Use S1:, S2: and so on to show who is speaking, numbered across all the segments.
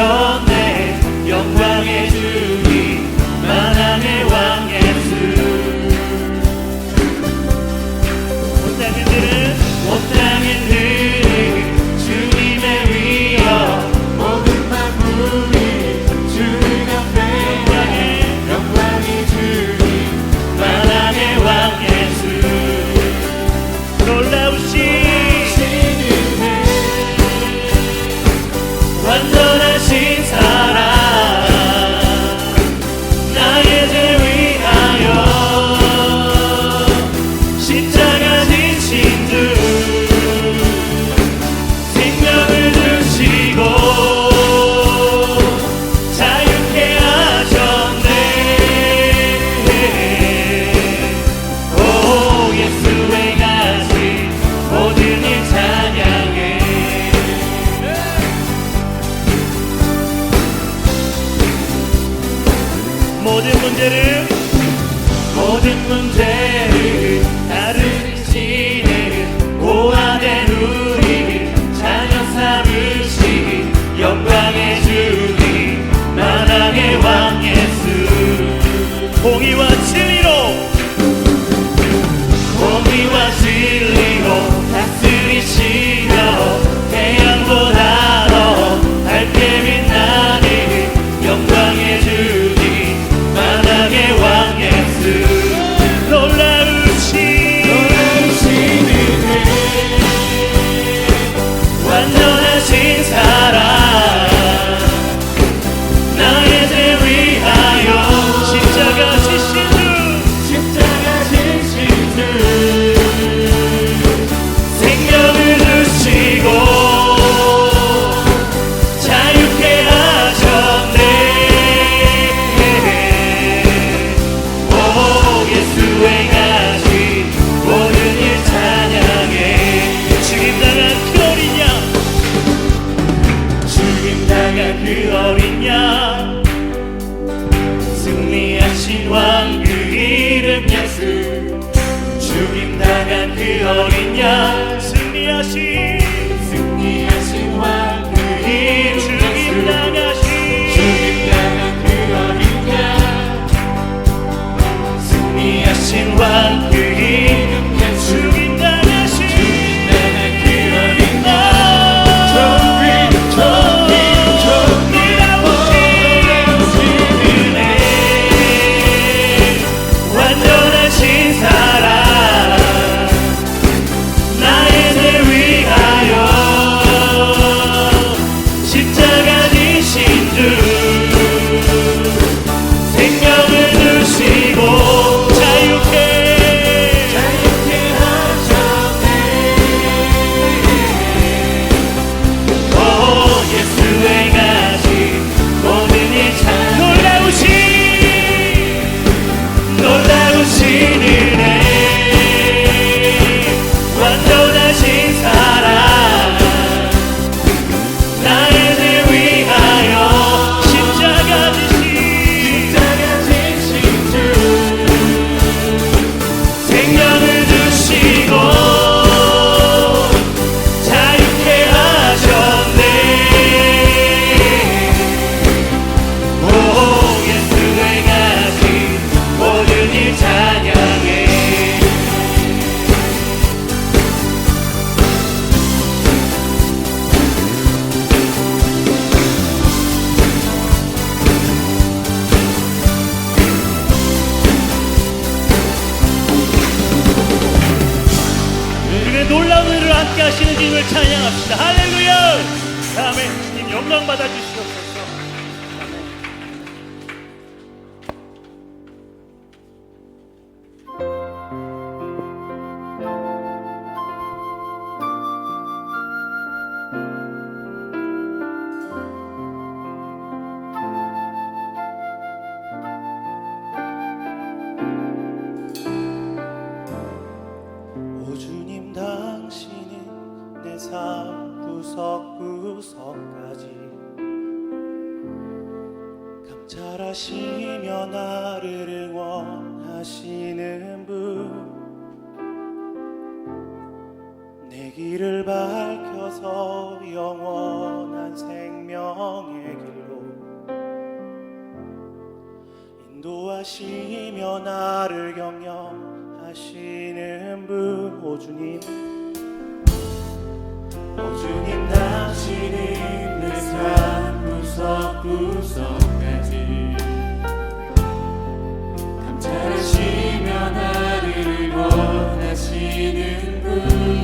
S1: 当は千里の 주님을 찬양합시다. 할렐루야. 아멘. 주님 영광 받아주시오. 길을 밝혀서 영원한 생명의 길로 인도하시며 나를 경영하시는 분 오주님. 오주님 당신은 내 삶 구석구석까지 감찰하시며 나를 원하시는 분.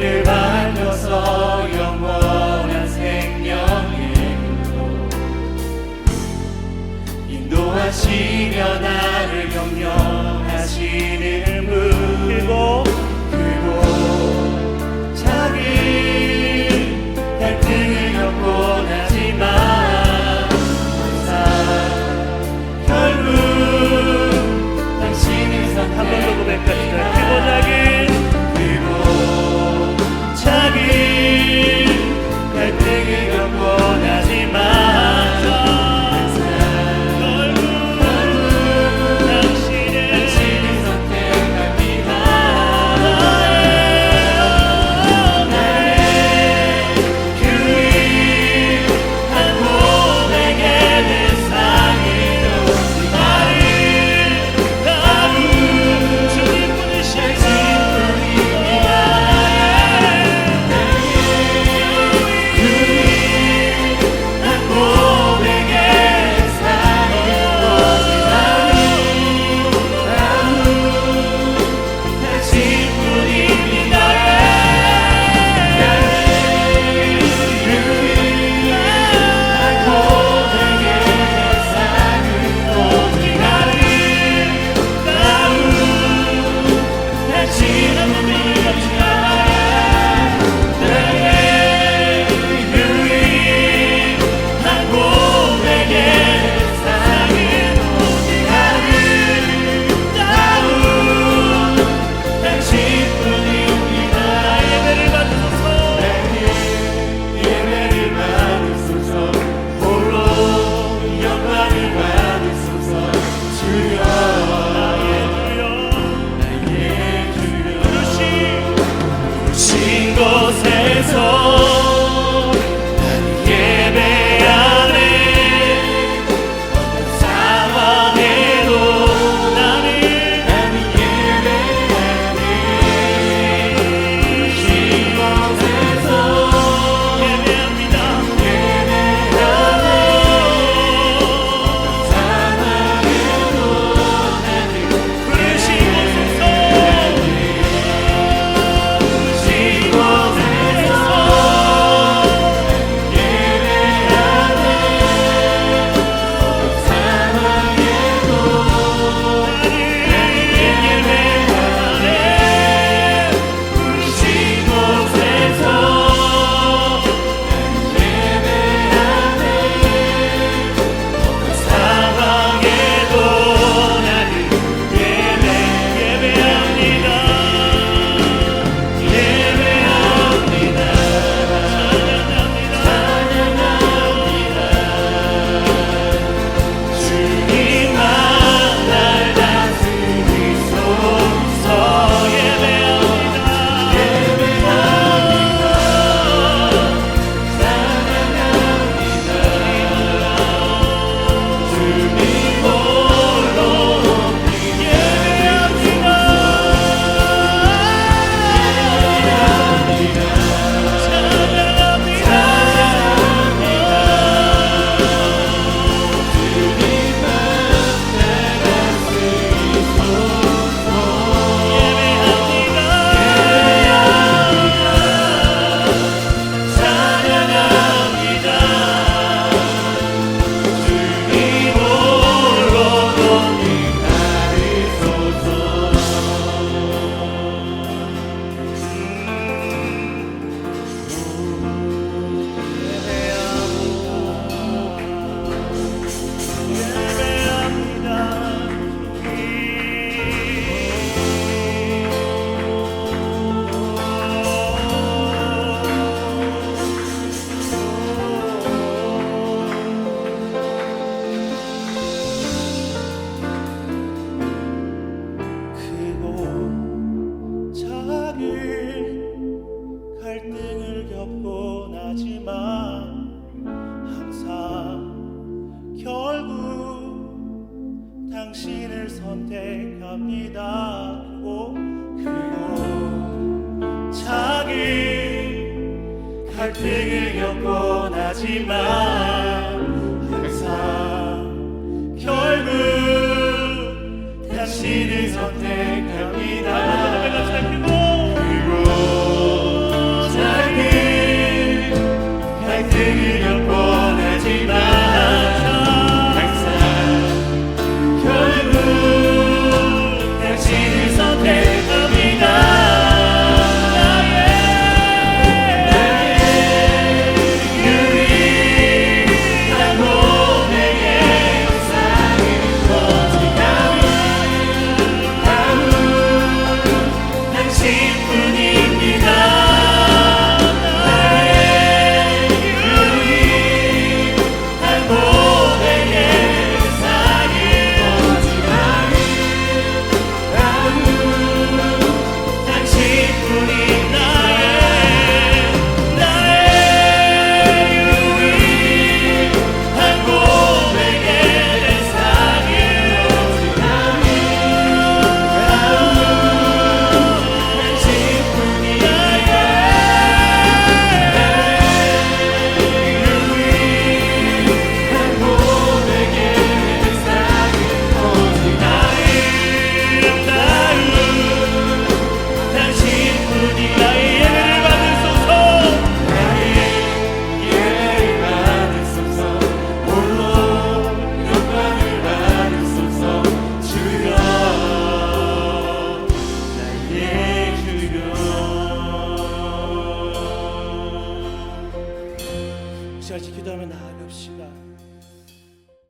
S1: 우리를 밝혀서 나를 격려하시는 분.